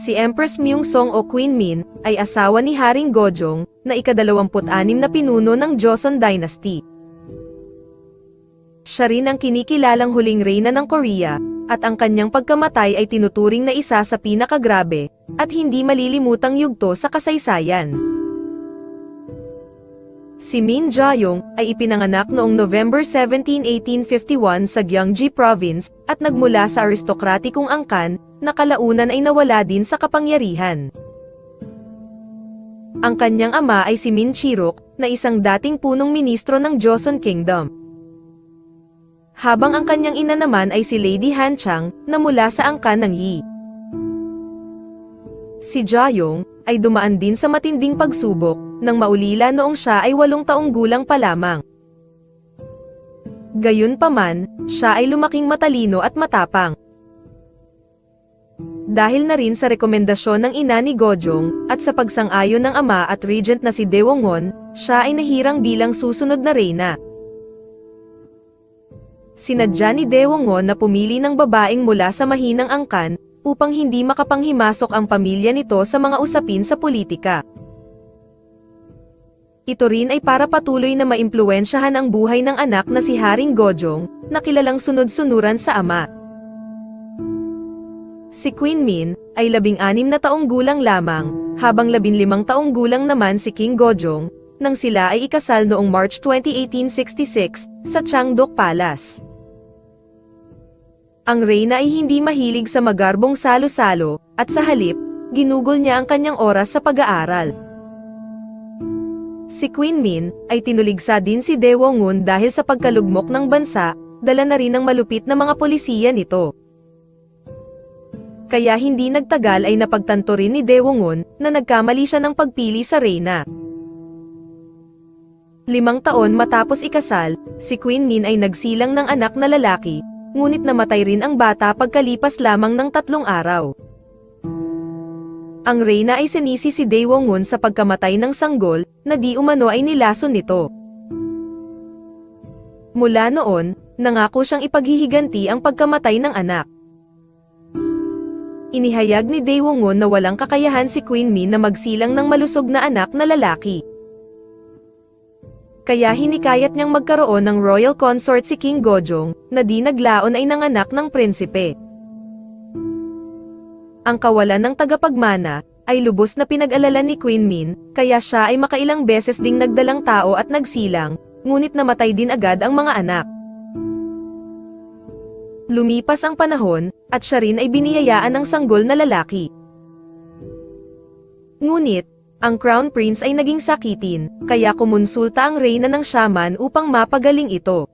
Si Empress Myungsong o Queen Min, ay asawa ni Haring Gojong, na ikadalawamput-anim na pinuno ng Joseon Dynasty. Siya rin ang kinikilalang huling reyna ng Korea, at ang kanyang pagkamatay ay tinuturing na isa sa pinakagrabe, at hindi malilimutang yugto sa kasaysayan. Si Min Jae-yong ay ipinanganak noong November 17, 1851 sa Gyeonggi Province at nagmula sa aristokratikong angkan na kalaunan ay nawala din sa kapangyarihan. Ang kanyang ama ay si Min Chirok na isang dating punong ministro ng Joseon Kingdom. Habang ang kanyang ina naman ay si Lady Han Chang na mula sa angkan ng Yi. Si Jae-yong ay dumaan din sa matinding pagsubok nang maulila noong siya ay walong taong gulang pa lamang. Gayunpaman, siya ay lumaking matalino at matapang. Dahil na rin sa rekomendasyon ng ina ni Gojong, at sa pagsang-ayon ng ama at regent na si Dewongon, siya ay nahirang bilang susunod na reyna. Sinadya ni Dewongon na pumili ng babaeng mula sa mahinang angkan, upang hindi makapanghimasok ang pamilya nito sa mga usapin sa politika. Ito rin ay para patuloy na maimpluwensyahan ang buhay ng anak na si Haring Gojong, na kilalang sunod-sunuran sa ama. Si Queen Min, ay labing-anim na taong gulang lamang, habang labinlimang taong gulang naman si King Gojong, nang sila ay ikasal noong March 20, 1866, sa Changdok Palace. Ang reyna ay hindi mahilig sa magarbong salo-salo, at sa halip, ginugol niya ang kanyang oras sa pag-aaral. Si Queen Min, ay tinuligsa din si Dewongun dahil sa pagkalugmok ng bansa, dala na rin ng malupit na mga polisiya nito. Kaya hindi nagtagal ay napagtanto rin ni Dewongun na nagkamali siya ng pagpili sa reyna. Limang taon matapos ikasal, si Queen Min ay nagsilang ng anak na lalaki, ngunit namatay rin ang bata pagkalipas lamang ng tatlong araw. Ang reyna ay sinisi si Daewongun sa pagkamatay ng sanggol, na di umano ay nilason nito. Mula noon, nangako siyang ipaghihiganti ang pagkamatay ng anak. Inihayag ni Daewongun na walang kakayahan si Queen Min na magsilang ng malusog na anak na lalaki. Kaya hinikayat niyang magkaroon ng royal consort si King Gojong, na di naglaon ay nanganak ng prinsipe. Ang kawalan ng tagapagmana, ay lubos na pinag-alala ni Queen Min, kaya siya ay makailang beses ding nagdalang tao at nagsilang, ngunit namatay din agad ang mga anak. Lumipas ang panahon, at siya rin ay biniyayaan ng sanggol na lalaki. Ngunit, ang Crown Prince ay naging sakitin, kaya kumonsulta ang reyna ng shaman upang mapagaling ito.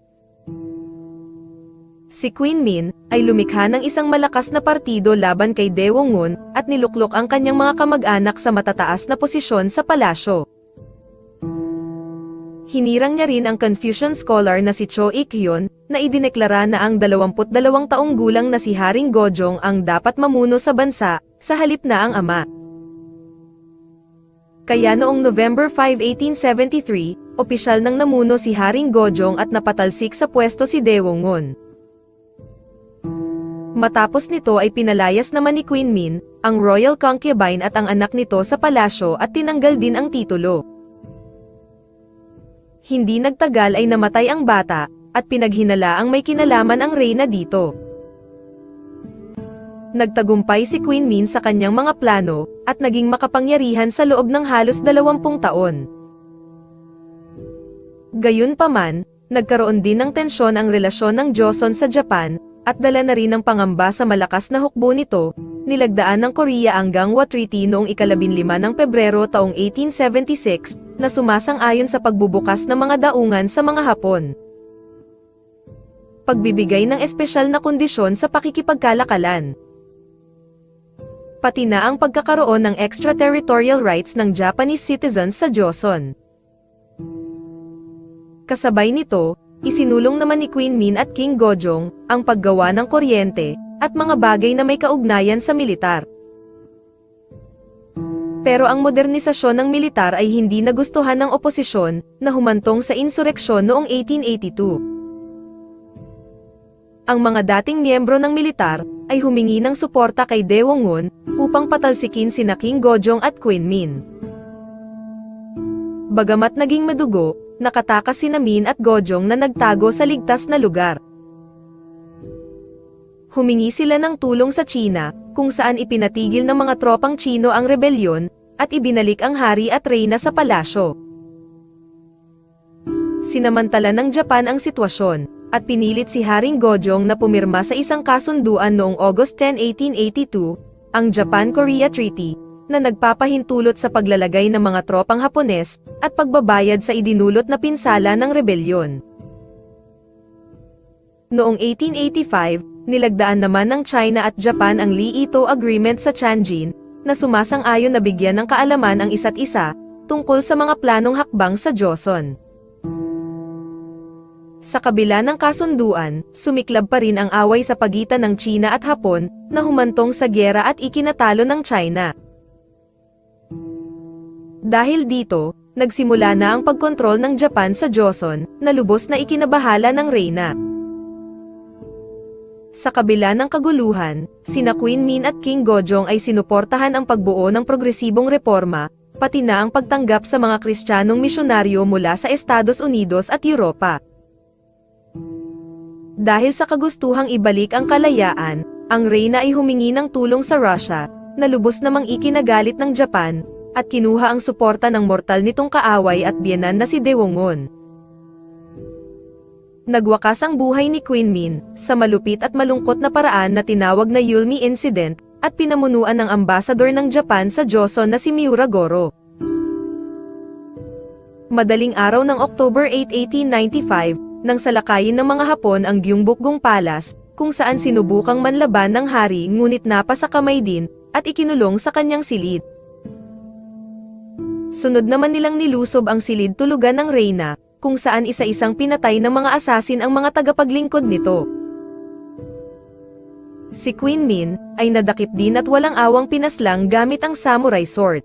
Si Queen Min, ay lumikha ng isang malakas na partido laban kay Dewongun, at niluklok ang kanyang mga kamag-anak sa matataas na posisyon sa palasyo. Hinirang niya rin ang Confucian scholar na si Cho Ik-hyun, na idineklara na ang 22 taong gulang na si Haring Gojong ang dapat mamuno sa bansa, sa halip na ang ama. Kaya noong November 5, 1873, opisyal nang namuno si Haring Gojong at napatalsik sa pwesto si Dewongun. Matapos nito ay pinalayas naman ni Queen Min, ang royal concubine at ang anak nito sa palasyo at tinanggal din ang titulo. Hindi nagtagal ay namatay ang bata, at pinaghinala ang may kinalaman ang reyna dito. Nagtagumpay si Queen Min sa kanyang mga plano, at naging makapangyarihan sa loob ng halos dalawampung taon. Gayunpaman, nagkaroon din ng tensyon ang relasyon ng Joseon sa Japan, at dala na rin ng pangamba sa malakas na hukbo nito, nilagdaan ng Korea ang Gangwa Treaty noong ikalabinlima ng Pebrero taong 1876, na sumasang-ayon sa pagbubukas ng mga daungan sa mga Hapon. Pagbibigay ng espesyal na kondisyon sa pakikipagkalakalan. Pati na ang pagkakaroon ng extraterritorial rights ng Japanese citizens sa Joseon. Kasabay nito, isinulong naman ni Queen Min at King Gojong ang paggawa ng kuryente at mga bagay na may kaugnayan sa militar. Pero ang modernisasyon ng militar ay hindi nagustuhan ng oposisyon na humantong sa insureksyon noong 1882. Ang mga dating miyembro ng militar ay humingi ng suporta kay Daewongun upang patalsikin sina King Gojong at Queen Min. Bagamat naging madugo, nakatakas sina Min at Gojong na nagtago sa ligtas na lugar. Humingi sila ng tulong sa China, kung saan ipinatigil ng mga tropang Chino ang rebelyon, at ibinalik ang hari at reyna sa palasyo. Sinamantala ng Japan ang sitwasyon, at pinilit si Haring Gojong na pumirma sa isang kasunduan noong August 10, 1882, ang Japan-Korea Treaty, na nagpapahintulot sa paglalagay ng mga tropang Hapones, at pagbabayad sa idinulot na pinsala ng rebelyon. Noong 1885, nilagdaan naman ng China at Japan ang Lee-Ito Agreement sa Tianjin, na sumasang-ayon na bigyan ng kaalaman ang isa't isa, tungkol sa mga planong hakbang sa Joseon. Sa kabila ng kasunduan, sumiklab pa rin ang away sa pagitan ng China at Hapon, na humantong sa gyera at ikinatalo ng China. Dahil dito, nagsimula na ang pagkontrol ng Japan sa Joseon, na lubos na ikinabahala ng reyna. Sa kabila ng kaguluhan, sina Queen Min at King Gojong ay sinuportahan ang pagbuo ng progresibong reforma, pati na ang pagtanggap sa mga Kristiyanong misyonaryo mula sa Estados Unidos at Europa. Dahil sa kagustuhang ibalik ang kalayaan, ang reyna ay humingi ng tulong sa Russia, na lubos namang ikinagalit ng Japan, at kinuha ang suporta ng mortal nitong kaaway at biyanan na si Daewongun. Nagwakas ang buhay ni Queen Min, sa malupit at malungkot na paraan na tinawag na Yulmi Incident, at pinamunuan ng ambasador ng Japan sa Joseon na si Miura Goro. Madaling araw ng October 8, 1895, nang salakayin ng mga Hapon ang Gyeongbokgung Palace, kung saan sinubukang manlaban ng hari ngunit napa sa kamay din, at ikinulong sa kanyang silid. Sunod naman nilang nilusob ang silid tulugan ng reyna, kung saan isa-isang pinatay ng mga asasin ang mga tagapaglingkod nito. Si Queen Min, ay nadakip din at walang awang pinaslang gamit ang samurai sword.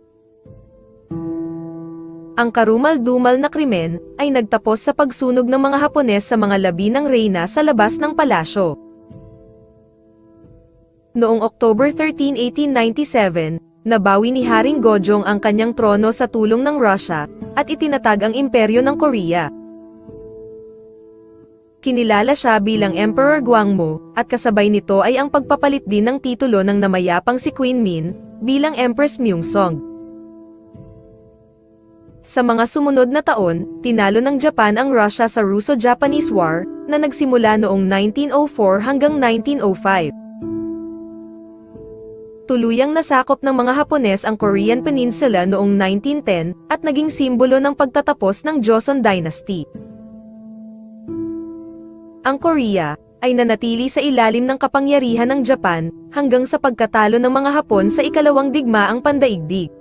Ang karumal-dumal na krimen, ay nagtapos sa pagsunog ng mga Hapones sa mga labi ng reyna sa labas ng palasyo. Noong October 13, 1897, nabawi ni Haring Gojong ang kanyang trono sa tulong ng Russia, at itinatag ang imperyo ng Korea. Kinilala siya bilang Emperor Gwangmu, at kasabay nito ay ang pagpapalit din ng titulo ng namayapang si Queen Min, bilang Empress Myeongsong. Sa mga sumunod na taon, tinalo ng Japan ang Russia sa Russo-Japanese War, na nagsimula noong 1904 hanggang 1905. Tuluyang nasakop ng mga Hapones ang Korean Peninsula noong 1910, at naging simbolo ng pagtatapos ng Joseon Dynasty. Ang Korea, ay nanatili sa ilalim ng kapangyarihan ng Japan, hanggang sa pagkatalo ng mga Hapon sa ikalawang digmaang pandaigdig.